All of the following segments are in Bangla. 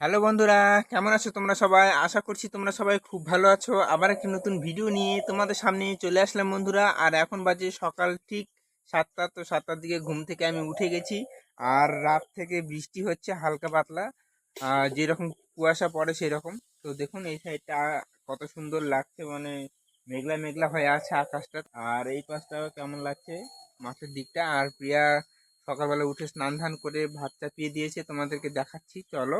হ্যালো বন্ধুরা, কেমন আছো তোমরা সবাই? আশা করছি তোমরা সবাই খুব ভালো আছো। আবার একটি নতুন ভিডিও নিয়ে তোমাদের সামনে চলে আসলাম বন্ধুরা। আর এখন বাজে সকাল ঠিক সাতটা, তো সাতটার দিকে ঘুম থেকে আমি উঠে গেছি। আর রাত থেকে বৃষ্টি হচ্ছে হালকা পাতলা। যেরকম কুয়াশা পড়ে সেরকম। তো দেখুন, এই সাইডটা কত সুন্দর লাগছে মানে মেঘলা মেঘলা হয়ে আছে আকাশটা। আর এই পাশটাও কেমন লাগছে, মাঠের দিকটা। আর প্রিয়া সকালবেলা উঠে স্নান ধান করে ভাত চাপিয়ে দিয়েছে, তোমাদেরকে দেখাচ্ছি। চলো।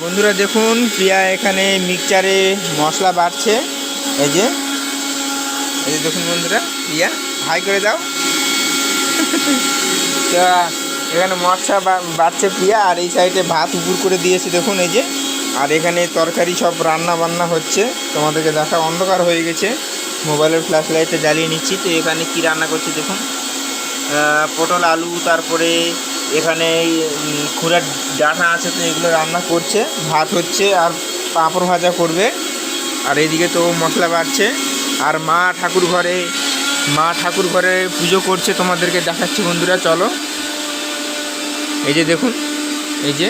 বন্ধুরা দেখুন, প্রিয়া এখানে মিক্সচারে মশলা বাড়ছে। এই যে এই যে দেখুন বন্ধুরা, প্রিয়া, হাই করে দাও। তো, এখানে মশলা বাড়ছে প্রিয়া, আর এই সাইডে ভাত উপর করে দিয়েছে দেখুন, এই যে। আর এখানে তরকারি সব রান্না বান্না হচ্ছে। তোমাদেরকে দেখা, অন্ধকার হয়ে গেছে। মোবাইলের ফ্ল্যাশ লাইটে জ্বালিয়ে নিচ্ছি। তো এখানে কি রান্না করছি দেখুন? পটল, আলু, তারপরে এখানে এই খুঁড়ার ডাঁটা আছে তো এগুলো রান্না করছে, ভাত হচ্ছে আর পাঁপড় ভাজা করবে। আর এদিকে তো মশলা বাড়ছে। আর মা ঠাকুর ঘরে, মা ঠাকুর ঘরে পুজো করছে তোমাদেরকে দেখাচ্ছি বন্ধুরা, চলো। এই যে দেখুন, এই যে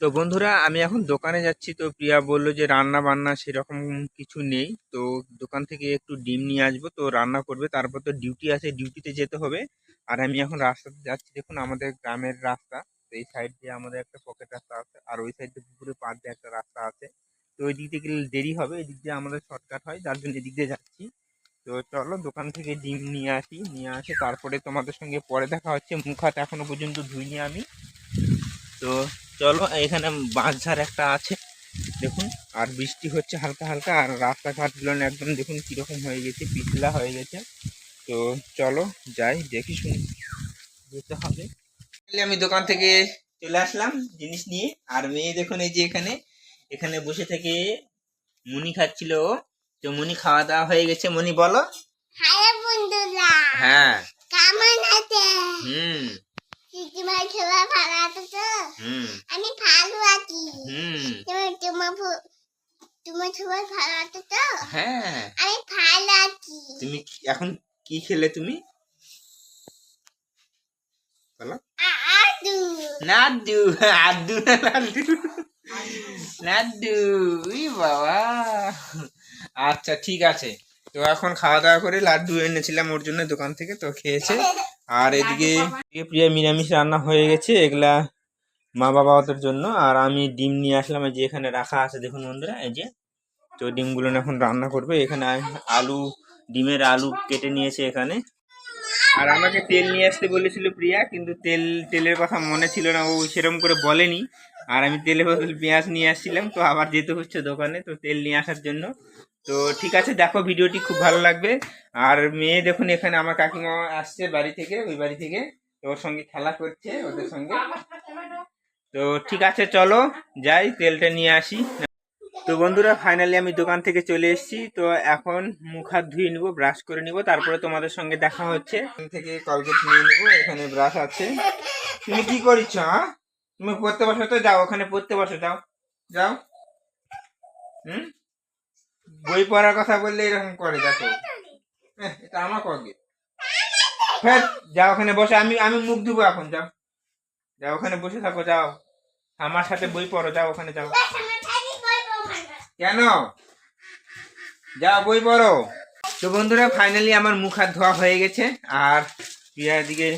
তো বন্ধুরা, আমি এখন দোকানে যাচ্ছি। তো প্রিয়া বলল যে রান্না বান্না সেরকম কিছু নেই। তো দোকান থেকে একটু ডিম নিয়ে আসব। তো রান্না করবে, তারপর তো ডিউটি আছে ডিউটিতে যেতে হবে। আর আমি এখন রাস্তাতে যাচ্ছি। দেখুন, আমাদের গ্রামের রাস্তা। তো এই সাইড দিয়ে আমাদের একটা পকেট রাস্তা আছে। আর ওই সাইড দিয়ে পুকুরের পাড় দিয়ে একটা রাস্তা আছে। তো ওই দিক দিয়ে গেলে দেরি হবে। এই দিক দিয়ে আমাদের শর্টকাট হয়। যার জন্য এদিক দিয়ে যাচ্ছি। তো চলো, দোকান থেকে ডিম নিয়ে আসি। নিয়ে আসে, তারপরে তোমাদের সঙ্গে পরে দেখা হচ্ছে। মুখ হাত এখনও পর্যন্ত ধুইনি আমি। তো চলো এখানে বাঁশঝাড় একটা আছে। দেখুন আর বৃষ্টি হচ্ছে হালকা হালকা আর রাস্তাঘাটগুলো একদম দেখুন কীরকম হয়ে গেছে পিছলা হয়ে গেছে। তো চলো যাই দেখি শুনি। যেতে হবে। আমি দোকান থেকে চলে আসলাম জিনিস নিয়ে। আর মেয়ে দেখুন এই যে এখানে এখানে বসে থেকে মুনি খাচ্ছিল। ও। তো মুনি খাওয়া দাওয়া হয়ে গেছে। মনি বলো। হ্যালো বন্ধুরা। হ্যাঁ। কেমন আছে হুম। ভালো হুম আমি ভালো আছি। হুম। তোমার তোমার সবাই ভালো আছে তো? হ্যাঁ। আমি ভালো আছি। তুমি এখন কি খেলে তুমি? বলো। আদু। নাড্ডু। আড্ডু না লাড্ডু নাড্ডু। উই বাবা। আচ্ছা ঠিক আছে। তো এখন খাওয়া দাওয়া করে লাড্ডু এনেছিলাম ওর জন্য দোকান থেকে তো খেয়েছে। আর এদিকে এদিকে প্রিয়া নিরামিষ রান্না হয়ে গেছে। এগুলা মা বাবা ওদের জন্য। আর আমি ডিম নিয়ে আসলাম, এই যে এখানে রাখা আছে, দেখুন বন্ধুরা, এই যে। তো ডিমগুলো এখন রান্না করবে। এখানে আলু, ডিমের আলু কেটে নিয়েছে এখানে। আর আমাকে তেল নিয়ে আসতে বলেছিল প্রিয়া, কিন্তু তেল, তেলের কথা মনে ছিল না, ও সেরকম করে বলেনি। আর আমি তেলের বদল পেঁয়াজ নিয়ে আসছিলাম, তো আবার যেতে হচ্ছে দোকানে, তো তেল নিয়ে আসার জন্য। তো ঠিক আছে, দেখো ভিডিওটি, খুব ভালো লাগবে। আর মেয়ে দেখুন এখানে, আমার কাকিমা আসছে বাড়ি থেকে, ওই বাড়ি থেকে। ওর সঙ্গে খেলা করছে, ওদের সঙ্গে। তো ঠিক আছে, চলো যাই, তেলটা নিয়ে আসি। তো বন্ধুরা ফাইনালি আমি দোকান থেকে চলে এসেছি। তো এখন মুখ হাত ধুয়ে নিব ব্রাশ করে নিব, তারপরে তোমাদের সঙ্গে দেখা হচ্ছে। থেকে কলগেট নিয়ে নিব, এখানে ব্রাশ আছে। তুমি কি করিস হ্যাঁ তুমি পড়তে বসো তো, যাও, ওখানে পড়তে বসো, যাও। যাও। হুম? বই পড়ার কথা বললে এরকম করে, দেখো। এটা আমার কলগেট হ্যাঁ যাও, ওখানে বসে। আমি আমি মুখ ধুবো এখন, যাও। যাও, ওখানে বসে থাকো, যাও। আমার সাথে বই পড়ো, যাও, ওখানে যাও। কেন? যাও, বই পড়ো। তো বন্ধুরা ফাইনালি আমার মুখ হাত ধোয়া হয়ে গেছে, আর প্রিয়া দিকে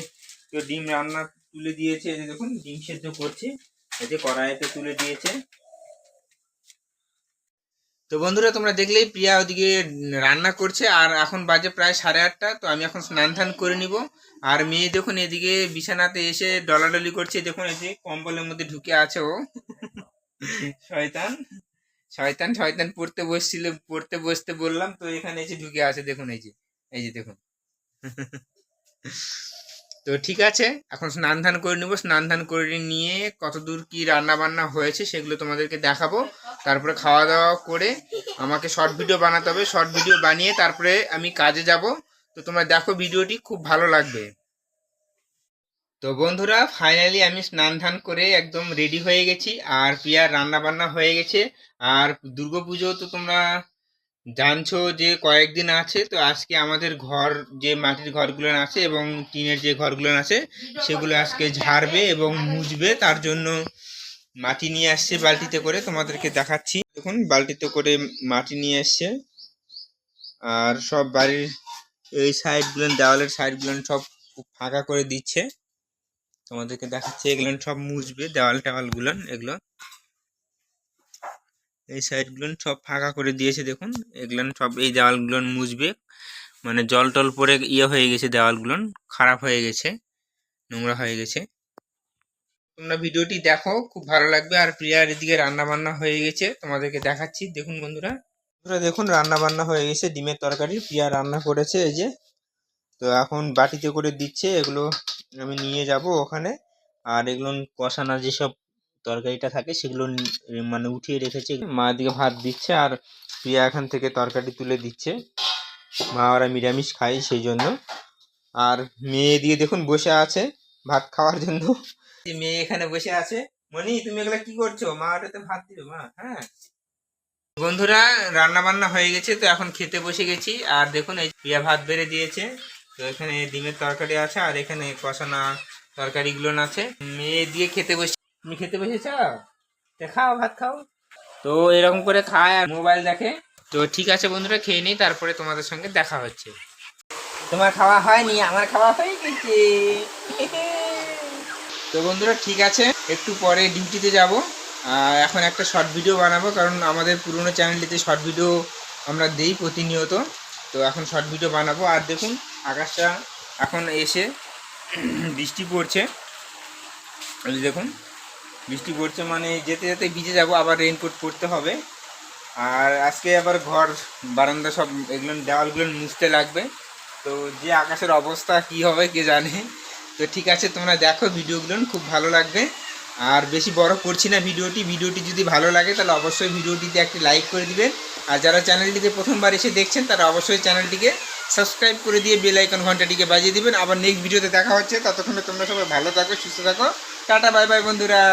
তো ডিম রান্না তুলে দিয়েছে দেখুন, ডিম সেদ্ধ করছে, এই যে কড়াইতে তুলে দিয়েছে। তো বন্ধুরা, তোমরা দেখলেই প্রিয়া ওদিকে রান্না করছে, আর এখন বাজে প্রায় সাড়ে আটটা, তো আমি এখন স্নান ধান করে নিব। আর মেয়ে দেখুন এদিকে বিছানাতে এসে ডলাডলি করছে, দেখুন এই যে কম্বলের মধ্যে ঢুকে আছে ও। শয়তান শয়তান শয়তান, পড়তে বসছিল, পড়তে বসতে বললাম, তো এখানে এসে ঢুকে আছে, দেখুন এই যে এই যে দেখুন। তো ঠিক আছে, এখন স্নান ধান করে নিব। স্নান ধান করে নিয়ে কতদূর কি রান্না বান্না হয়েছে সেগুলো তোমাদেরকে দেখাবো। তারপরে খাওয়া দাওয়া করে আমাকে শর্ট ভিডিও বানাতে হবে। শর্ট ভিডিও বানিয়ে তারপরে আমি কাজে যাব। তো তোমরা দেখো ভিডিওটি, খুব ভালো লাগবে। তো বন্ধুরা ফাইনালি আমি স্নান ধান করে একদম রেডি হয়ে গেছি। আর প্রিয়ার রান্না বান্না হয়ে গেছে। আর দুর্গাপুজো তো তোমরা জানছো যে কয়েকদিন আছে, তো আজকে আমাদের ঘর যে মাটির ঘরগুলো আছে এবং টিনের যে ঘরগুলো আছে, সেগুলো আজকে ঝাড়বে এবং মুছবে। তার জন্য মাটি নিয়ে আসছে বালতিতে করে, তোমাদেরকে দেখাচ্ছি। দেখুন, বালতিতে করে মাটি নিয়ে আসছে আর সব বাড়ির এই সাইডগুলো, দেওয়ালের সাইডগুলো সব ফাঁকা করে দিচ্ছে। তোমাদেরকে দেখাচ্ছে, এগুলো সব মুছবে দেওয়াল টেওয়ালগুলো এগুলো। এই সাইডগুলো সব ফাঁকা করে দিয়েছে দেখুন। এগুলো সব এই দেওয়ালগুলো মুছবে। মানে জল টল পরে ইয়ে হয়ে গেছে দেওয়ালগুলো। খারাপ হয়ে গেছে। নোংরা হয়ে গেছে। তোমরা ভিডিওটি দেখো, খুব ভালো লাগবে। আর প্রিয়ার এদিকে রান্না বান্না হয়ে গেছে। তোমাদেরকে দেখাচ্ছি। দেখুন বন্ধুরা। বন্ধুরা দেখুন রান্না বান্না হয়ে গেছে। ডিমের তরকারি প্রিয়া রান্না করেছে এই যে। তো এখন বাটিতে করে দিচ্ছে। এগুলো আমি নিয়ে যাব ওখানে। আর এগুলো কষানো যেসব তরকারিটা থাকে সেগুলো মানে উঠিয়ে রেখেছে। মা দিকে ভাত দিচ্ছে আর প্রিয়া এখান থেকে তরকারি তুলে দিচ্ছে। মা ওরা নিরামিষ খায় সেই জন্য। আর মেয়ে দিয়ে দেখুন বসে আছে ভাত খাওয়ার জন্য। মেয়ে এখানে বসে আছে। মনি তুমি এগুলা কি করছ? মা ওটাতে ভাত দিবে, মা হ্যাঁ। বন্ধুরা রান্না বান্না হয়ে গেছে, তো এখন খেতে বসে গেছি। আর দেখুন এই প্রিয়া ভাত বেড়ে দিয়েছে, তো এখানে ডিমের তরকারি আছে আর এখানে কষানা তরকারিগুলো আছে। মেয়ে দিয়ে খেতে বসে তুমি খেতে বসেছ? খাও, ভাত খাও। তো এরকম করে খায় আর মোবাইল দেখে। তো ঠিক আছে বন্ধুরা, খেয়ে নিই, তারপরে তোমাদের সঙ্গে দেখা হচ্ছে। তোমার খাওয়া হয়নি, আমার খাওয়া হয়ে গেছে। তো বন্ধুরা, ঠিক আছে, একটু পরে ডিউটিতে যাব। এখন একটা শর্ট ভিডিও বানাবো, কারণ আমাদের পুরনো চ্যানেলটিতে শর্ট ভিডিও আমরা দেই প্রতিনিয়ত। তো এখন শর্ট ভিডিও বানাবো। আর দেখুন, আকাশটা এখন এসে বৃষ্টি পড়ছে। দেখুন বৃষ্টি পড়ছে মানে যেতে যেতে ভিজে যাব, আবার রেইনকোট পরতে হবে। আর আজকে আবার ঘর, বারান্দা সব এগুলো দেওয়ালগুলো মুছতে লাগবে। তো যে আকাশের অবস্থা, কি হবে কে জানে? তো ঠিক আছে, তোমরা দেখো ভিডিওগুলো, খুব ভালো লাগবে। আর বেশি বড় করছি না ভিডিওটি। ভিডিওটি যদি ভালো লাগে, তাহলে অবশ্যই ভিডিওটিতে একটি লাইক করে দিবেন আর যারা চ্যানেলটিতে প্রথমবার এসে দেখছেন, তারা অবশ্যই চ্যানেলটিকে সাবস্ক্রাইব করে দিয়ে বেল আইকন ঘন্টাটিকে বাজিয়ে দিবেন। আবার নেক্সট ভিডিওতে দেখা হচ্ছে। ততক্ষণে তোমরা সবাই ভালো থাকো, সুস্থ থাকো। টাটা বাই বাই বন্ধুরা।